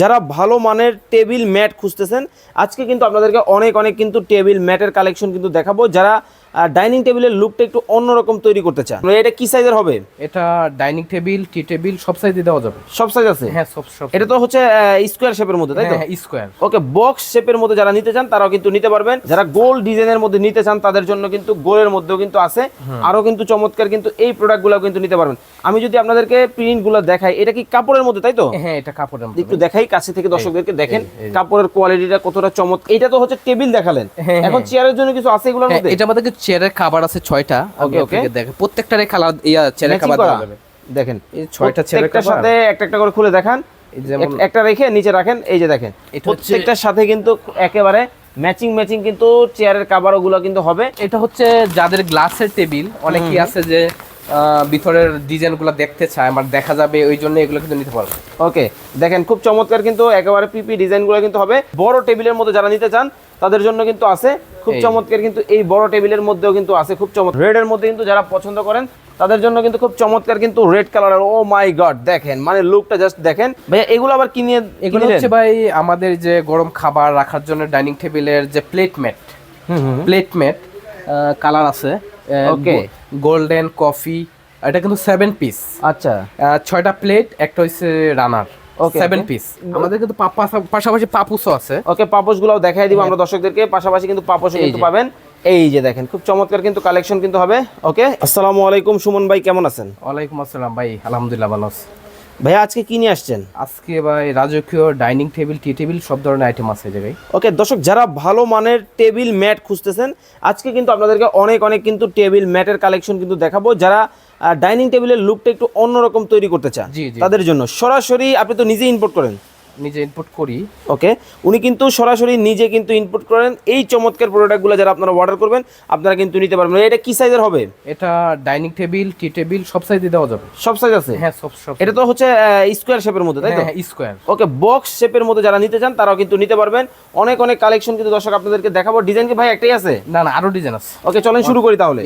যারা ভালো মানের টেবিল ম্যাট খুঁজতেছেন, আজকে কিন্তু আপনাদেরকে অনেক অনেক কিন্তু টেবিল ম্যাটের কালেকশন কিন্তু দেখাবো। যারা ডাইনিং টেবিলের লুকটা একটু অন্যরকম তৈরি করতে চান। এটা কি সাইজের হবে? এটা ডাইনিং টেবিল টি টেবিল সব সাইজে দেওয়া যাবে। সব সাইজ আছে? হ্যাঁ সব সব এটা তো হচ্ছে স্কোয়ার শেপের মধ্যে তাই তো? হ্যাঁ স্কোয়ার ওকে বক্স শেপের মধ্যে যারা নিতে চান তারাও কিন্তু নিতে পারবেন। যারা গোল ডিজাইনের মধ্যে নিতে চান তাদের জন্য কিন্তু গোলের মধ্যেও কিন্তু আছে। আরও কিন্তু চমৎকার কিন্তু এই প্রোডাক্টগুলো কিন্তু নিতে পারবেন। আমি যদি আপনাদেরকে প্রিন্টগুলো দেখাই এটা কি কাপড়ের মধ্যে তাই তো? হ্যাঁ এটা কাপড়ের মধ্যে। একটু দেখাই কাছে থেকে দর্শকদেরকে দেখেন। কাপড়ের কোয়ালিটিটা কতটা চমৎকার। এটা তো হচ্ছে টেবিল দেখালেন। হ্যাঁ, এখন চেয়ারের জন্য কিছু আছে এগুলোর হ্যাঁ মধ্যে? এটা আমাদের চেয়ারের খাবার আছে ছয়টা ওকে. ওকে দেখেন প্রত্যেকটারে খাবার ইয়া চেয়ারের খাবার দেওয়া। যাবে। দেখেন এই ছয়টা চেয়ারের খাবার। সাথে একটা একটা করে খুলে দেখান। একটা রেখে নিচে রাখেন এই যে দেখেন। প্রত্যেকটার সাথে কিন্তু একেবারে ম্যাচিং ম্যাচিং কিন্তু চেয়ারের কাভার ওগুলো কিন্তু হবে। এটা হচ্ছে যাদের গ্লাসের টেবিল অনেকেই আছে যে ভিতরের ডিজাইনগুলো দেখতে চায় আমার দেখা যাবে ওই জন্য এগুলো কিন্তু নিতে পারবে। ওকে দেখেন খুব চমৎকার কিন্তু একেবারে পিপি ডিজাইনগুলো কিন্তু হবে। বড় টেবিলের মধ্যে যারা নিতে চান তাদের জন্য কিন্তু আছে। খুব চমৎকার কিন্তু এই বড় টেবিলের মধ্যেও কিন্তু আছে খুব চমৎকার। রেড এর মধ্যে কিন্তু যারা পছন্দ করেন তাদের জন্য কিন্তু খুব চমৎকার কিন্তু রেড কালারের ও মাই গড দেখেন মানে লুকটা জাস্ট দেখেন। ভাইয়া এগুলো আবার কিনে এগুলো হচ্ছে ভাই আমাদের যে গরম খাবার রাখার জন্য ডাইনিং টেবিলের যে plate mat plate mat colour আছে। Okay. গোল্ডেন কফি এটা কিন্তু সেভেন পিস আচ্ছা। ছয়টা প্লেট একটা হচ্ছে রানার সেভেন পিস আমাদের কিন্তু পাশাপাশি পাপুসও আছে। ওকে দেখাই দিব আমরা দর্শকদেরকে। পাশাপাশি কিন্তু হ্যাঁ। কিন্তু পাবেন। এই যে দেখেন খুব চমৎকার কিন্তু কালেকশন কিন্তু হবে। ওকে আসসালামু আলাইকুম সুমন ভাই কেমন আছেন? ওয়ালাইকুম আসসালাম ভাই আলহামদুলিল্লাহ ভালো আছি। ভাইয়া আজকে কি নিয়ে আসছেন? আজকে ভাই রাজকীয় ডাইনিং টেবিল টি টেবিল সব ধরনের আইটেম আছে জায়গায় ওকে দর্শক যারা ভালো মানের টেবিল ম্যাট খুঁজতেছেন আজকে কিন্তু আপনাদেরকে অনেক অনেক কিন্তু টেবিল ম্যাটের কালেকশন কিন্তু দেখাবো যারা ডাইনিং টেবিলের লুকটা একটু অন্যরকম তৈরি করতে চান। তাদের জন্য। সরাসরি আপনি তো নিজে ইম্পোর্ট করেন। নিজে ইনপুট করি। ওকে উনি কিন্তু সরাসরি নিজে কিন্তু ইনপুট করেন। এই চমৎকার প্রোডাক্টগুলো যারা আপনারা অর্ডার করবেন আপনারা কিন্তু নিতে পারবেন। এটা কি সাইজের হবে? এটা ডাইনিং টেবিল টি টেবিল সব সাইজে দেওয়া যাবে। সব সাইজ আছে? হ্যাঁ সব সব এটা তো হচ্ছে স্কোয়ার শেপের মধ্যে তাই তো? হ্যাঁ স্কোয়ার ওকে বক্স শেপের মধ্যে যারা নিতে চান তারাও কিন্তু নিতে পারবেন। অনেক অনেক কালেকশন কিন্তু দর্শক আপনাদেরকে দেখাবো। ডিজাইন কি ভাই একটাই আছে? না না আরও ডিজাইন আছে। ওকে চলেন শুরু করি তাহলে।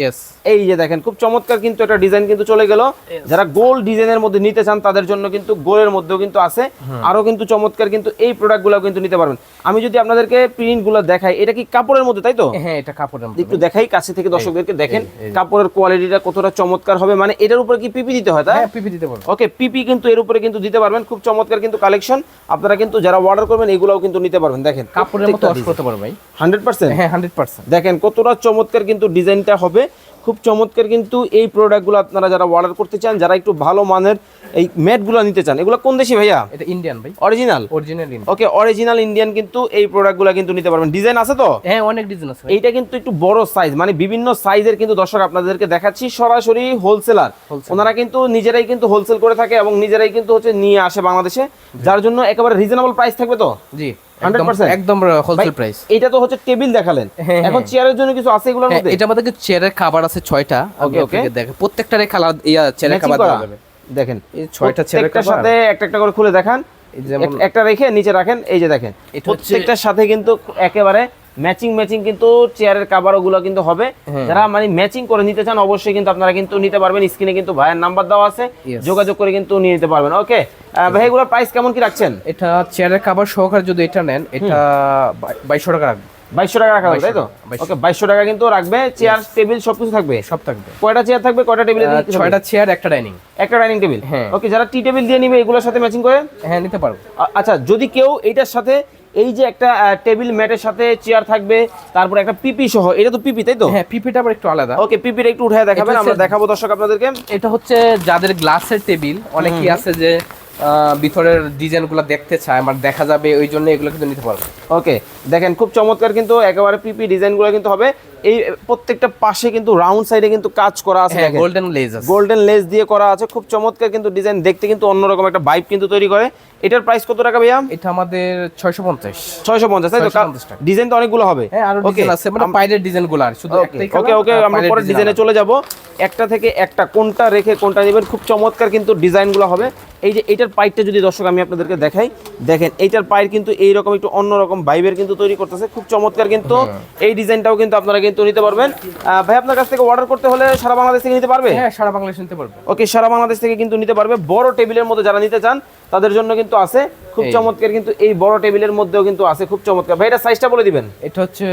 এই যে দেখেন খুব চমৎকার কিন্তু একটা ডিজাইন কিন্তু চলে গেল। যারা গোল ডিজাইনের মধ্যে নিতে চান তাদের জন্য কিন্তু গোলের মধ্যেও কিন্তু আছে। আরও কিন্তু চমৎকার কিন্তু এই প্রোডাক্টগুলো কিন্তু নিতে পারবেন। আমি যদি আপনাদেরকে প্রিন্টগুলো দেখাই এটা কি কাপড়ের মধ্যে তাই তো? হ্যাঁ এটা কাপড়ের মধ্যে। একটু দেখাই কাছে থেকে দর্শকদেরকে দেখেন। কাপড়ের কোয়ালিটিটা কতটা চমৎকার হবে। মানে এটার উপরে কি পিপি দিতে হয় তাই? হ্যাঁ পিপি দিতে পারব ওকে পিপি কিন্তু এর উপরে কিন্তু দিতে পারবেন। খুব চমৎকার কিন্তু কালেকশন আপনারা কিন্তু যারা অর্ডার করবেন এগুলাও কিন্তু নিতে পারবেন। দেখেন কাপড়ের মতো ওয়াশ করতে পারব ভাই। হান্ড্রেড পার্সেন্ট হ্যাঁ হান্ড্রেড পার্সেন্ট দেখেন কতটা চমৎকার কিন্তু ডিজাইনটা হবে। খুব চমৎকার কিন্তু এই প্রোডাক্টগুলো আপনারা যারা অর্ডার করতে চান যারা একটু ভালো মানের এই ম্যাটগুলো নিতে চান এগুলো কোন দেশি ভাইয়া? এটা ইন্ডিয়ান ভাই। Original original Indian okay original Indian কিন্তু এই প্রোডাক্টগুলো কিন্তু নিতে পারবেন। ডিজাইন আছে তো? হ্যাঁ অনেক ডিজাইন আছে এইটা কিন্তু একটু বড় সাইজ মানে বিভিন্ন সাইজের কিন্তু দর্শক আপনাদেরকে দেখাচ্ছি সরাসরি হোলসেলার ওনারা কিন্তু নিজেরাই কিন্তু হোলসেল করে থাকে এবং নিজেরাই কিন্তু হচ্ছে নিয়ে আসে বাংলাদেশে যার জন্য একেবারে রিজনেবল প্রাইস থাকবে তো? জি। 100% একদম হোলসেল প্রাইস এটা তো হচ্ছে টেবিল দেখালেন। হ্যাঁ, এখন হ্যাঁ। চেয়ারের জন্য কিছু আছে এগুলোর মধ্যে? এটা আমাদের চেয়ারের খাবার আছে ওকে ওকে। দেখেন প্রত্যেকটারে ইয়া চেয়ারের খাবার করা? দেওয়া যাবে। দেখেন এই ছয়টা চেয়ারের খাবার। সাথে একটা একটা করে খুলে দেখান। একটা রেখে নিচে রাখেন এই যে দেখেন। প্রত্যেকটার সাথে কিন্তু একেবারে ম্যাচিং ম্যাচিং কিন্তু চেয়ারের কাভার ওগুলো কিন্তু হবে। হ্যাঁ। যারা মানে ম্যাচিং করে নিতে চান অবশ্যই কিন্তু আপনারা কিন্তু নিতে পারবেন। স্ক্রিনে কিন্তু ভাইয়ের নাম্বার দেওয়া আছে। যোগাযোগ করে কিন্তু নিয়ে নিতে পারবেন। ওকে ভাই এগুলোর প্রাইস কেমন কি রাখছেন? এটা চেয়ারের খাবার সহকারে যদি এটা নেন এটা বাইশশো টাকা রাখবে। বাইশশো টাকা রাখা তাই তো? 2200 ওকে বাইশশো টাকা কিন্তু রাখবে। চেয়ার টেবিল সবকিছু থাকবে? সব থাকবে। কয়টা চেয়ার থাকবে? কয়টা টেবিল ছয়টা চেয়ার একটা ডাইনিং একটা ডাইনিং টেবিল। ওকে যারা টি টেবিল দিয়ে নিবে এগুলোর সাথে ম্যাচিং করে? হ্যাঁ নিতে পারব। আচ্ছা যদি কেউ এইটার সাথে এই যে একটা টেবিল ম্যাটের সাথে চেয়ার থাকবে তারপর একটা পিপি সহ এটা তো পিপি তাই তো? হ্যাঁ পিপিটা আবার একটু আলাদা। ওকে পিপিটা একটু উঠে দেখাবেন আমরা দেখাবো দর্শক আপনাদেরকে। এটা হচ্ছে যাদের গ্লাসের টেবিল অনেকেই আছে যে আহ, ভিতরের ডিজাইনগুলো দেখতে চায় আমার দেখা যাবে ওই জন্য এগুলো কিন্তু নিতে পারবে। ওকে দেখেন খুব চমৎকার কিন্তু একেবারে পিপি ডিজাইনগুলো কিন্তু হবে। এই প্রত্যেকটা পাশে কিন্তু রাউন্ড সাইডে কিন্তু কাজ করা আছে হ্যাঁ গোল্ডেন লেজ গোল্ডেন লেস দিয়ে করা আছে। খুব চমৎকার কিন্তু ডিজাইন দেখতে কিন্তু অন্যরকম একটা ভাইব কিন্তু তৈরি করে। এটার প্রাইস কত টাকা ভাইয়া? এটা আমাদের ছয়শো পঞ্চাশ। ছয়শো পঞ্চাশ তাই তো? ডিজাইন তো অনেকগুলো হবে। হ্যাঁ আরও ডিজাইন আছে মানে পাইরের ডিজাইনগুলো আর শুধু একটাই ওকে ওকে আমরা পরে ডিজাইনে চলে যাব। একটা থেকে একটা কোনটা রেখে কোনটা নেবেন খুব চমৎকার কিন্তু ডিজাইনগুলো হবে। এই যে এইটার পাইপটা যদি দর্শক আমি আপনাদেরকে দেখাই দেখেন এইটার পাইপ কিন্তু এইরকম একটু অন্যরকম ভাইবের কিন্তু তৈরি করতেছে। খুব চমৎকার কিন্তু এই ডিজাইনটাও কিন্তু আপনারা কিন্তু নিতে পারবেন। ভাই আপনার কাছ থেকে অর্ডার করতে হলে সারা বাংলাদেশ থেকে নিতে পারবে? হ্যাঁ সারা বাংলাদেশ নিতে পারবে। ওকে সারা বাংলাদেশ থেকে কিন্তু নিতে পারবে। বড় টেবিলের মধ্যে যারা নিতে চান তাদের জন্য কিন্তু আছে। খুব চমৎকার কিন্তু এই বড় টেবিলের মধ্যেও কিন্তু আছে খুব চমৎকার। ভাই এটা সাইজটা বলে দিবেন। এটা হচ্ছে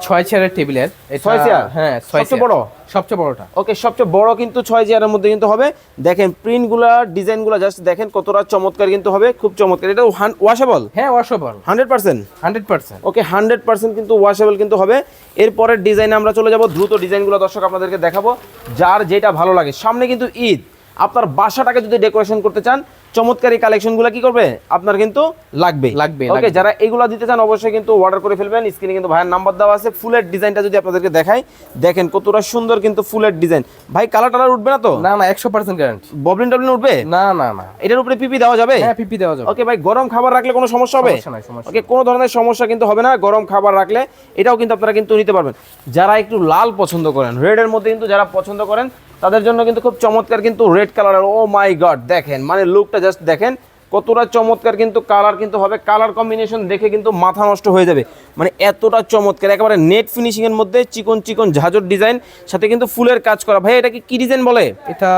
ছয় চেয়ারের টেবিলের। এটা- ছয় চেয়ার? হ্যাঁ সবচেয়ে বড়? সবচেয়ে বড়টা। ওকে সবচেয়ে বড় কিন্তু ছয় চেয়ারের মধ্যে কিন্তু হবে। দেখেন প্রিন্টগুলা ডিজাইনগুলো জাস্ট দেখেন কতটা চমৎকার কিন্তু হবে খুব চমৎকার। এটা ওয়াশেবল হ্যাঁ washable hundred percent hundred percent okay hundred percent কিন্তু ওয়াশেবল কিন্তু হবে। এরপরের ডিজাইনে আমরা চলে যাব। দ্রুত ডিজাইনগুলো দর্শক আপনাদেরকে দেখাবো যার যেটা ভালো লাগে। সামনে কিন্তু ঈদ। আপনার বাসাটাকে যদি ডেকোরেশন করতে চান চমৎকার এই কালেকশনগুলো কি করবে? আপনার কিন্তু লাগবে। লাগবে, ওকে যারা এগুলো দিতে চান অবশ্যই কিন্তু অর্ডার করে ফেলবেন। স্ক্রিনে কিন্তু ভাইয়ের নাম্বার দেওয়া আছে। ফুলের ডিজাইনটা যদি আপনাদেরকে দেখাই দেখেন কতটা সুন্দর কিন্তু ফুলের ডিজাইন। ভাই কালার টালার উঠবে না তো? না না একশো পার্সেন্ট গ্যারান্টি ববলিন টবলিন উঠবে? না না না। এটার উপরে পিপি দেওয়া যাবে? হ্যাঁ পিপি দেওয়া যাবে। ওকে ভাই গরম খাবার রাখলে কোনো সমস্যা হবে? সমস্যা নাই, সমস্যা ওকে কোনো ধরনের সমস্যা কিন্তু হবে না। গরম খাবার রাখলে এটাও কিন্তু আপনারা কিন্তু নিতে পারবেন। যারা একটু লাল পছন্দ করেন রেডের মধ্যে কিন্তু যারা পছন্দ করেন তাদের জন্য কিন্তু খুব চমৎকার কিন্তু রেড কালারের ও মাই গড দেখেন মানে লুকটা জাস্ট দেখেন কতটা চমৎকার কিন্তু কালার কিন্তু হবে কালার কম্বিনেশন দেখে কিন্তু মাথা নষ্ট হয়ে যাবে। মানে এতটা চমৎকার একেবারে নেট ফিনিশিংয়ের মধ্যে চিকন চিকন ঝাঁঝর ডিজাইন সাথে কিন্তু ফুলের কাজ করা। ভাই এটাকে কি ডিজাইন বলে? এটা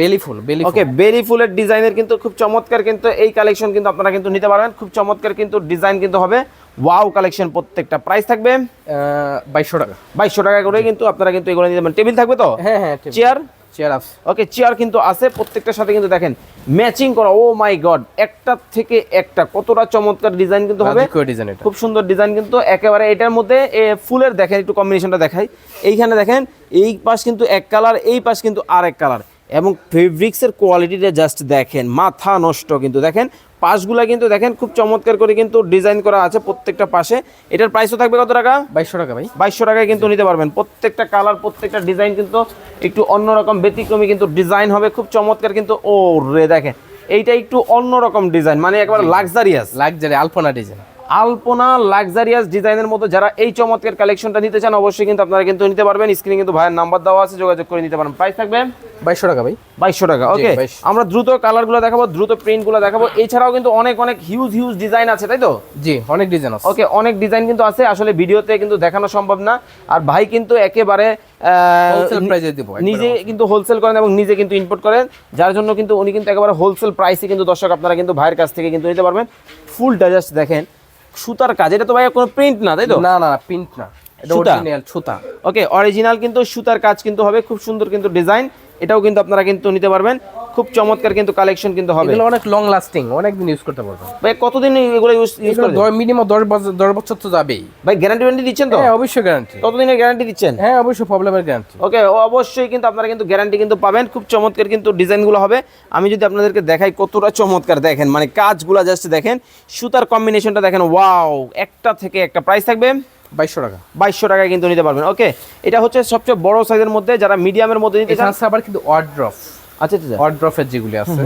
বেলি ফুল বেলি ওকে বেলি ফুলের ডিজাইনের কিন্তু খুব চমৎকার কিন্তু এই কালেকশন কিন্তু আপনারা কিন্তু নিতে পারবেন। খুব চমৎকার কিন্তু ডিজাইন কিন্তু হবে। ওয়াও কালেকশন প্রত্যেকটা প্রাইস থাকবে বাইশশো টাকা। বাইশশো টাকা করে কিন্তু আপনারা কিন্তু এগুলো নিতে পারবেন। টেবিল থাকবে তো? হ্যাঁ হ্যাঁ চেয়ার চেয়ার আছে। ওকে চেয়ার কিন্তু আছে প্রত্যেকটার সাথে কিন্তু দেখেন ম্যাচিং করা ও মাই গড একটা থেকে একটা কতটা চমৎকার ডিজাইন কিন্তু হবে। খুব সুন্দর ডিজাইন কিন্তু একেবারে এটার মধ্যে ফুলের দেখেন একটু কম্বিনেশনটা দেখাই। এইখানে দেখেন এই পাশ কিন্তু এক কালার এই পাশ কিন্তু আর এক কালার এবং ফেব্রিক্সের কোয়ালিটিটা জাস্ট দেখেন মাথা নষ্ট কিন্তু দেখেন পাশগুলা কিন্তু দেখেন খুব চমৎকার করে কিন্তু ডিজাইন করা আছে প্রত্যেকটা পাশে। এটার প্রাইসও থাকবে কত টাকা? বাইশশো টাকা ভাই। বাইশশো টাকায় কিন্তু নিতে পারবেন। প্রত্যেকটা কালার প্রত্যেকটা ডিজাইন কিন্তু একটু অন্যরকম ব্যতিক্রমী কিন্তু ডিজাইন হবে খুব চমৎকার কিন্তু। ও রে দেখেন এইটা একটু অন্যরকম ডিজাইন মানে একবার লাক্সারিয়াস লাক্সারি আলপনা ডিজাইন আলপনা লাক্সারিয়াস ডিজাইনের মতো যারা এই চমৎকার কালেকশনটা নিতে চান অবশ্যই কিন্তু আপনারা কিন্তু নিতে পারবেন। স্ক্রিনে কিন্তু ভাইয়ের নাম্বার দেওয়া আছে যোগাযোগ করে নিতে পারেন। প্রাইস থাকবে বাইশশো টাকা ভাই। বাইশশো টাকা ওকে 2200 আমরা দ্রুত কালারগুলো দেখাবো দ্রুত প্রিন্টগুলো দেখাবো। এছাড়াও কিন্তু অনেক অনেক হিউজ হিউজ ডিজাইন আছে তাই তো? জি অনেক ডিজাইন আছে। ওকে অনেক ডিজাইন কিন্তু আছে। আসলে ভিডিওতে কিন্তু দেখানো সম্ভব না। আর ভাই কিন্তু একেবারে নিজে কিন্তু হোলসেল করেন এবং নিজে কিন্তু ইম্পোর্ট করেন। যার জন্য কিন্তু উনি কিন্তু একেবারে হোলসেল প্রাইসে কিন্তু দর্শক আপনারা কিন্তু ভাইয়ের কাছ থেকে কিন্তু নিতে পারবেন। ফুলটা জাস্ট দেখেন। সুতার কাজ। এটা তো ভাই কোনো প্রিন্ট না তাই তো? না না প্রিন্ট না। এটা অরিজিনাল সুতা। ওকে অরিজিনাল কিন্তু সুতার কাজ কিন্তু হবে খুব সুন্দর কিন্তু ডিজাইন এটাও কিন্তু আপনারা কিন্তু নিতে পারবেন। খুব চমৎকার কিন্তু কালেকশন কিন্তু হবে। এগুলো অনেক লং লাস্টিং অনেক দিন ইউজ করতে পারবেন। ভাই কতদিন এগুলো ইউজ ইউজ এগুলো করে মিনিমাম দশ বছর দশ বছর তো যাবেই। ভাই গ্যারান্টি ওয়ারেন্টি দিচ্ছেন তো? হ্যাঁ অবশ্যই গ্যারান্টি কতদিনের গ্যারান্টি দিচ্ছেন? হ্যাঁ অবশ্যই প্রবলেমের গ্যারান্টি ওকে অবশ্যই কিন্তু আপনারা কিন্তু গ্যারান্টি কিন্তু পাবেন। খুব চমৎকার কিন্তু ডিজাইনগুলো হবে। আমি যদি আপনাদেরকে দেখাই কতটা চমৎকার দেখেন মানে কাজগুলো জাস্ট দেখেন সুতার কম্বিনেশনটা দেখেন ওয়াও একটা থেকে একটা প্রাইস থাকবে। বাইশশো টাকা। বাইশশো টাকায় কিন্তু নিতে পারবেন। ওকে এটা হচ্ছে সবচেয়ে বড় সাইজের মধ্যে যারা মিডিয়ামের মধ্যে নিতে চান। আবার কিন্তু ওয়ার্ড্রপ আচ্ছা আচ্ছা ওয়ার্ড্রপের যেগুলি আছে।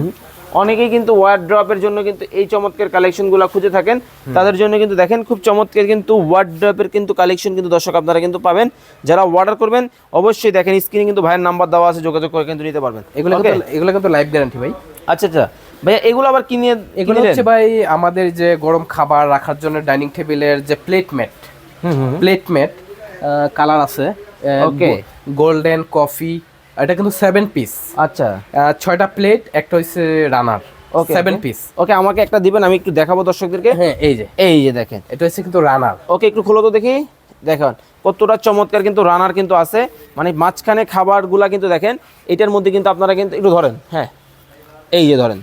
অনেকেই কিন্তু ওয়ার্ড ড্রপের জন্য কিন্তু এই চমৎকার কালেকশনগুলো খুঁজে থাকেন। তাদের জন্য কিন্তু দেখেন খুব চমৎকার কিন্তু ওয়ার্ড ড্রপের কিন্তু কালেকশন কিন্তু দর্শক আপনারা কিন্তু পাবেন। যারা অর্ডার করবেন অবশ্যই দেখেন স্ক্রিনে কিন্তু ভাইয়ের নাম্বার দেওয়া আছে যোগাযোগ করে কিন্তু নিতে পারবেন। এগুলো কিন্তু এগুলো কিন্তু লাইফ গ্যারান্টি ভাই। আচ্ছা আচ্ছা। ভাইয়া এগুলো আবার কিনে এগুলো হচ্ছে ভাই আমাদের যে গরম খাবার রাখার জন্য ডাইনিং টেবিলের যে plate mat plate mat colour আছে Okay. গোল্ডেন কফি এটা কিন্তু সেভেন পিস আচ্ছা। ছয়টা প্লেট একটা হচ্ছে রানার ওকে সেভেন পিস ওকে আমাকে একটা দিবেন আমি একটু দেখাবো দর্শকদেরকে। হ্যাঁ এই যে। এই যে দেখেন। এটা হচ্ছে কিন্তু রানার ওকে একটু খোলো তো দেখি। দেখেন কতটা চমৎকার কিন্তু রানার কিন্তু আছে। মানে মাঝখানে খাবারগুলা কিন্তু দেখেন এটার মধ্যে কিন্তু আপনারা কিন্তু একটু ধরেন হ্যাঁ। এই যে ধরেন।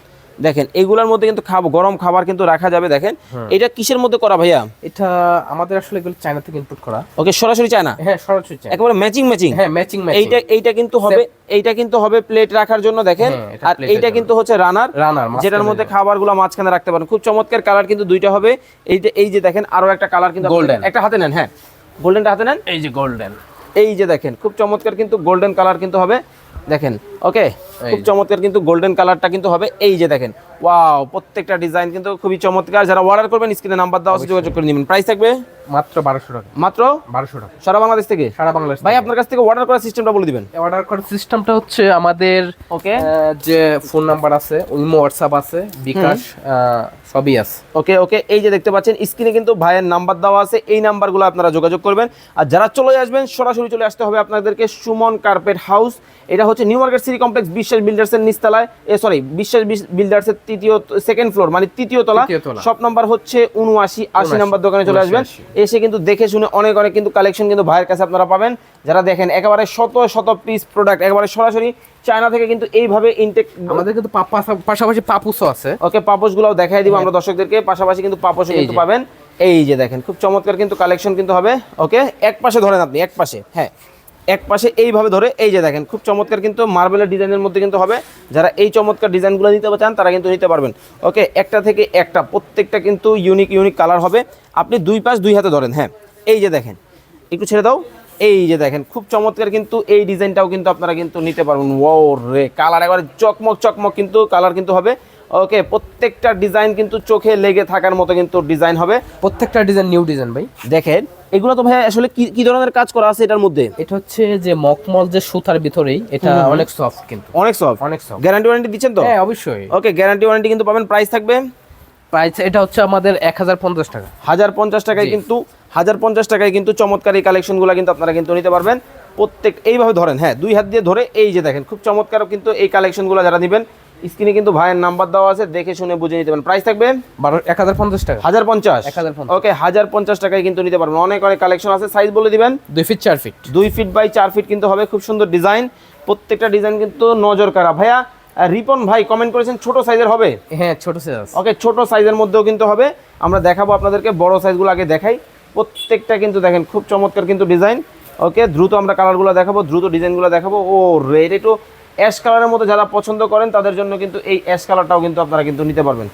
দেখেন এগুলোর মধ্যে কিন্তু খাব গরম খাবার কিন্তু রাখা যাবে দেখেন। এটা কিসের মধ্যে করা ভাইয়া? এটা আমাদের আসলে এগুলো চায়না থেকে ইনপুট করা। ওকে সরাসরি চায় না হ্যাঁ সরাসরি চায়না। একেবারে ম্যাচিং ম্যাচিং হ্যাঁ ম্যাচিং ম্যাচিং এইটা এইটা কিন্তু হবে এইটা কিন্তু হবে প্লেট রাখার জন্য দেখেন। হ্যাঁ, আর এইটা কিন্তু হচ্ছে রানার রানার যেটার মধ্যে খাবারগুলো মাঝখানে রাখতে পারেন। খুব চমৎকার কালার কিন্তু দুইটা হবে। এইটা এই যে দেখেন আরও একটা কালার কিন্তু গোল্ডেন একটা হাতে নেন হ্যাঁ। গোল্ডেনটা হাতে নেন? এই যে গোল্ডেন এই যে দেখেন খুব চমৎকার কিন্তু গোল্ডেন কালার কিন্তু হবে। দেখেন ওকে খুব চমৎকার কিন্তু গোল্ডেন কালারটা কিন্তু হবে এই যে দেখেন। ওয়াও প্রত্যেকটা ডিজাইন কিন্তু খুবই চমৎকার। যারা অর্ডার করবেন স্ক্রিনে নাম্বার দেওয়া আছে যোগাযোগ করে নেবেন। প্রাইস থাকবে? মাত্র বারোশো টাকা। মাত্র? বারোশো টাকা। সারা বাংলাদেশ থেকে? সারা বাংলাদেশ ভাই আপনার কাছ থেকে অর্ডার করার সিস্টেমটা বলে দিবেন। অর্ডার করার সিস্টেমটা হচ্ছে আমাদের ওকে যে ফোন নাম্বার আছে ইমো হোয়াটসঅ্যাপ আছে বিকাশ সবই আছে। ওকে ওকে এই যে দেখতে পাচ্ছেন স্ক্রিনে কিন্তু ভাইয়ের নাম্বার দেওয়া আছে এই নাম্বারগুলো আপনারা যোগাযোগ করবেন। আর যারা চলে আসবেন সরাসরি চলে আসতে হবে আপনাদেরকে সুমন কার্পেট হাউস এটা হচ্ছে নিউ মার্কেট সিটি কমপ্লেক্স বিশ বিশ্বাস বিল্ডার্সের নিচতলায় এ সরি বিশ্বাস বিল্ডার্সের তৃতীয় সেকেন্ড ফ্লোর মানে তৃতীয় তলা। শপ নাম্বার হচ্ছে উনআশি আশি 79 নাম্বার দোকানে চলে আসবেন। এসে কিন্তু দেখে শুনে অনেক অনেক কিন্তু কালেকশন কিন্তু ভাইয়ের কাছে আপনারা পাবেন। যারা দেখেন একেবারে শত শত পিস প্রোডাক্ট একেবারে সরাসরি চায়না থেকে কিন্তু এইভাবে ইনটেক আমাদের কিন্তু পাশাপাশি পাপুসও আছে। ওকে পাপোশগুলোও দেখাই দিব আমরা দর্শকদেরকে। পাশাপাশি কিন্তু পাপোশও এই কিন্তু পাবেন। এই যে দেখেন খুব চমৎকার কিন্তু কালেকশন কিন্তু হবে। ওকে এক পাশে ধরেন আপনি এক পাশে। হ্যাঁ এক পাশে এইভাবে ধরে, এই যে দেখেন, খুব চমৎকার কিন্তু মার্বেলের ডিজাইনের মধ্যে কিন্তু হবে। যারা এই চমৎকার ডিজাইনগুলো নিতে চান, তারা কিন্তু নিতে পারবেন। ওকে, একটা থেকে একটা, প্রত্যেকটা কিন্তু ইউনিক ইউনিক কালার হবে। আপনি দুই পাশ দুই হাতে ধরেন হ্যাঁ। এই যে দেখেন, একটু ছেড়ে দাও। এই যে দেখেন, খুব চমৎকার কিন্তু এই ডিজাইনটাও কিন্তু আপনারা কিন্তু নিতে পারবেন। ও রে কালার একবারে চকমক চকমক কিন্তু কালার কিন্তু হবে। ওকে প্রত্যেকটা ডিজাইন কিন্তু চোখে লেগে থাকার মতো কিন্তু ডিজাইন হবে। প্রত্যেকটা ডিজাইন নিউ ডিজাইন ভাই। দেখেন এগুলো তো ভাই আসলে কি কি ধরনের কাজ করা আছে এটার মধ্যে? এটা হচ্ছে যে মকমল যে সুতার ভিতরেই এটা অনেক সফট কিন্তু। অনেক সফট অনেক সফট গ্যারান্টি ওয়ারেন্টি দিচ্ছেন তো? হ্যাঁ অবশ্যই। ওকে গ্যারান্টি ওয়ারেন্টি কিন্তু পাবেন প্রাইস থাকবে? প্রাইস এটা হচ্ছে আমাদের এক হাজার পঞ্চাশ টাকা। হাজার পঞ্চাশ টাকায় কিন্তু হাজার পঞ্চাশ টাকায় কিন্তু চমৎকার এই কালেকশনগুলো কিন্তু আপনারা কিন্তু নিতে পারবেন। প্রত্যেক এইভাবে ধরেন হ্যাঁ দুই হাত দিয়ে ধরে এই যে দেখেন খুব চমৎকার কিন্তু এই কালেকশনগুলো যারা নেবেন স্ক্রিনে কিন্তু ভাইয়ের নাম্বার দেওয়া আছে দেখে শুনে বুঝে নিতে পারেন প্রাইস থাকবে? এক হাজার পঞ্চাশ টাকা। হাজার পঞ্চাশ? 1050 ওকে হাজার পঞ্চাশ টাকায় কিন্তু নিতে পারবেন। অনেক অনেক কালেকশন আছে। সাইজ বলে দিবেন। দুই ফিট চার ফিট দুই ফিট বাই চার ফিট কিন্তু হবে। খুব সুন্দর ডিজাইন প্রত্যেকটা ডিজাইন কিন্তু নজর কারা ভাইয়া রিপন ভাই কমেন্ট করেছেন ছোট সাইজের হবে? হ্যাঁ ছোট সাইজ ওকে ছোট সাইজের মধ্যেও কিন্তু হবে। আমরা দেখাবো আপনাদেরকে বড় সাইজগুলো আগে দেখাই। প্রত্যেকটা কিন্তু দেখেন খুব চমৎকার কিন্তু ডিজাইন ওকে দ্রুত আমরা কালারগুলো দেখাবো দ্রুত ডিজাইনগুলো দেখাবো। ও রেড একটু অ্যাশ কালারের মধ্যে যারা পছন্দ করেন তাদের জন্য কিন্তু এই অ্যাশ কালারটাও কিন্তু আপনারা কিন্তু নিতে পারবেন।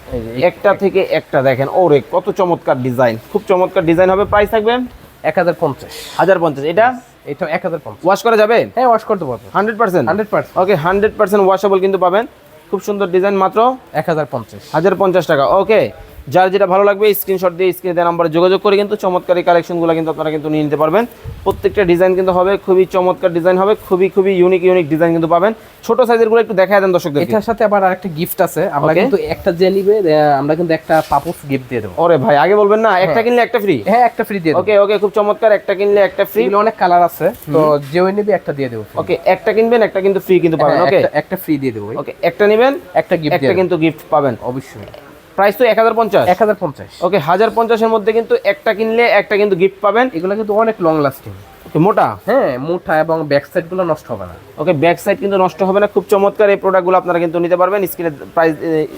একটা থেকে একটা দেখেন ও রে কত চমৎকার ডিজাইন। খুব চমৎকার ডিজাইন হবে প্রাইস থাকবে? এক হাজার পঞ্চাশ। হাজার পঞ্চাশ এটা? এটা এক হাজার পঞ্চাশ। ওয়াশ করা যাবে? হ্যাঁ ওয়াশ করতে পারব hundred percent? Hundred percent. Okay hundred percent washable কিন্তু পাবেন। খুব সুন্দর ডিজাইন মাত্র? এক হাজার পঞ্চাশ। হাজার পঞ্চাশ টাকা ওকে। যার যেটা ভালো লাগবে স্ক্রিনশট দিয়ে স্ক্রিনে দেওয়া নাম্বারে যোগাযোগ করে কিন্তু চমৎকার এই কালেকশনগুলো কিন্তু আপনারা কিন্তু নিয়ে নিতে পারবেন। প্রত্যেকটা ডিজাইন কিন্তু হবে খুবই চমৎকার ডিজাইন হবে খুবই খুবই ইউনিক ইউনিক ডিজাইন কিন্তু পাবেন। ছোট সাইজেরগুলো একটু দেখায় দেন দর্শকদের এটার সাথে আবার আরেকটা গিফট আছে। আমরা কিন্তু একটা যে নিবে আমরা কিন্তু একটা পাপুস গিফট দিয়ে দেবো। ওরে ভাই আগে বলবেন না একটা কিনলে একটা ফ্রি হ্যাঁ একটা ফ্রি দিয়ে ওকে ওকে খুব চমৎকার একটা কিনলে একটা ফ্রি অনেক কালার আছে তো যে নিবে একটা দিয়ে দেবো ওকে একটা কিনবেন একটা কিন্তু ফ্রি কিন্তু পাবেন হ্যাঁ, ওকে একটা- একটা ফ্রি দিয়ে দেবো ওকে একটা নেবেন একটা গিফট একটা কিন্তু গিফট পাবেন। অবশ্যই। প্রাইস তো এক হাজার পঞ্চাশ। এক হাজার পঞ্চাশ। ওকে হাজার পঞ্চাশের মধ্যে কিন্তু একটা কিনলে একটা কিন্তু গিফট পাবেন। এগুলো কিন্তু অনেক লং লাস্টিং ওকে মোটা? হ্যাঁ মুঠা এবং ব্যাক সাইডগুলো নষ্ট হবে না। ওকে ব্যাক সাইড কিন্তু নষ্ট হবে না। খুব চমৎকার এই প্রোডাক্টগুলো আপনারা কিন্তু নিতে পারবেন। স্ক্রিনে প্রাইস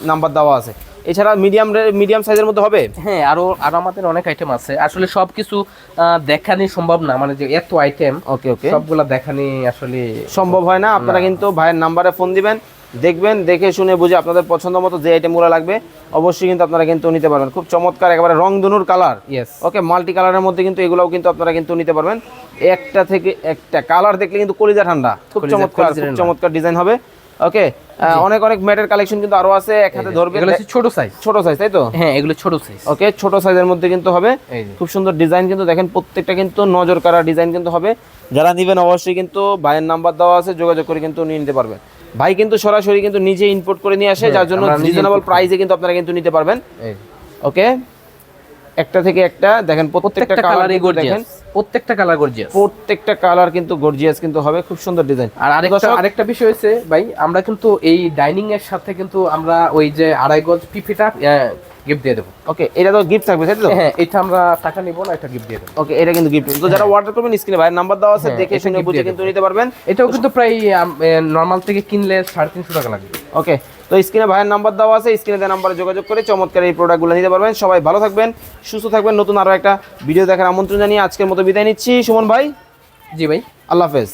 নাম্বার দেওয়া আছে। এছাড়া মিডিয়াম মিডিয়াম সাইজের মধ্যে হবে? হ্যাঁ আরও আর আমাদের অনেক আইটেম আছে। আসলে সবকিছু আহ, দেখানি সম্ভব না। মানে যে এত আইটেম ওকে ওকে। সবগুলা দেখানি আসলে সম্ভব হয় না। আপনারা কিন্তু ভাইয়ের নাম্বারে ফোন দিবেন। দেখবেন দেখে শুনে বুঝে আপনাদের পছন্দ মতো যে আইটেমগুলো লাগবে অবশ্যই কিন্তু আপনারা কিন্তু নিতে পারবেন। খুব চমৎকার একেবারে রং ধনুর কালার। ইয়েস ওকে মাল্টি কালারের মধ্যে কিন্তু এগুলোও কিন্তু আপনারা কিন্তু নিতে পারবেন। একটা থেকে একটা কালার দেখলে কিন্তু কলিজা ঠান্ডা। খুব চমৎকার খুব চমৎকার ডিজাইন হবে। ওকে অনেক অনেক ম্যাটের কালেকশন কিন্তু আরও আছে এক হাতে ধরবে। এগুলো ছোট সাইজ ছোট সাইজ তাই তো? হ্যাঁ এগুলো ছোট সাইজ ওকে ছোট সাইজের মধ্যে কিন্তু হবে। খুব সুন্দর ডিজাইন কিন্তু দেখেন প্রত্যেকটা কিন্তু নজর কাড়া ডিজাইন কিন্তু হবে। যারা নিবেন অবশ্যই কিন্তু ভাইয়ের নাম্বার দেওয়া আছে যোগাযোগ করে কিন্তু নিয়ে নিতে পারবেন। ভাই কিন্তু সরাসরি কিন্তু নিজে ইম্পোর্ট করে নিয়ে আসে হ্যাঁ, যার জন্য রিজনেবল। প্রাইসে কিন্তু আপনারা কিন্তু নিতে পারবেন। ওকে একটা থেকে একটা দেখেন প্রত্যেকটা প্রত্যেকটা কালার কালারই গর্জিয়াস প্রত্যেকটা কালার গর্জিয়াস প্রত্যেকটা কালার কিন্তু গর্জিয়াস কিন্তু হবে খুব সুন্দর ডিজাইন আর আরেকটা আরেকটা বিষয় হচ্ছে ভাই আমরা কিন্তু এই ডাইনিং এর সাথে কিন্তু আমরা ওই যে আড়াই গজ পিপিটা গিফট দিয়ে দেবো। ওকে এটা তো গিফট থাকবে তাই তো? হ্যাঁ এটা আমরা টাকা নিব না এটা গিফট দিয়ে দেবো। ওকে এটা কিন্তু গিফট তো যারা অর্ডার করবেন স্ক্রিনে ভাইয়ের নাম্বার দেওয়া আছে হ্যাঁ, দেখে শুনে বুঝে কিন্তু নিতে পারবেন। এটাও কিন্তু প্রায় নর্মাল থেকে কিনলে সাড়ে তিনশো টাকা লাগবে। ওকে তো স্ক্রিনে ভাইয়ের নাম্বার দেওয়া আছে স্ক্রিনে দেওয়া নাম্বারে যোগাযোগ করে চমৎকার এই প্রোডাক্টগুলো নিতে পারবেন। সবাই ভালো থাকবেন সুস্থ থাকবেন। নতুন আরও একটা ভিডিও দেখার আমন্ত্রণ জানিয়ে আজকের মতো বিদায় নিচ্ছি। সুমন ভাই? জি ভাই। আল্লাহ হাফেজ।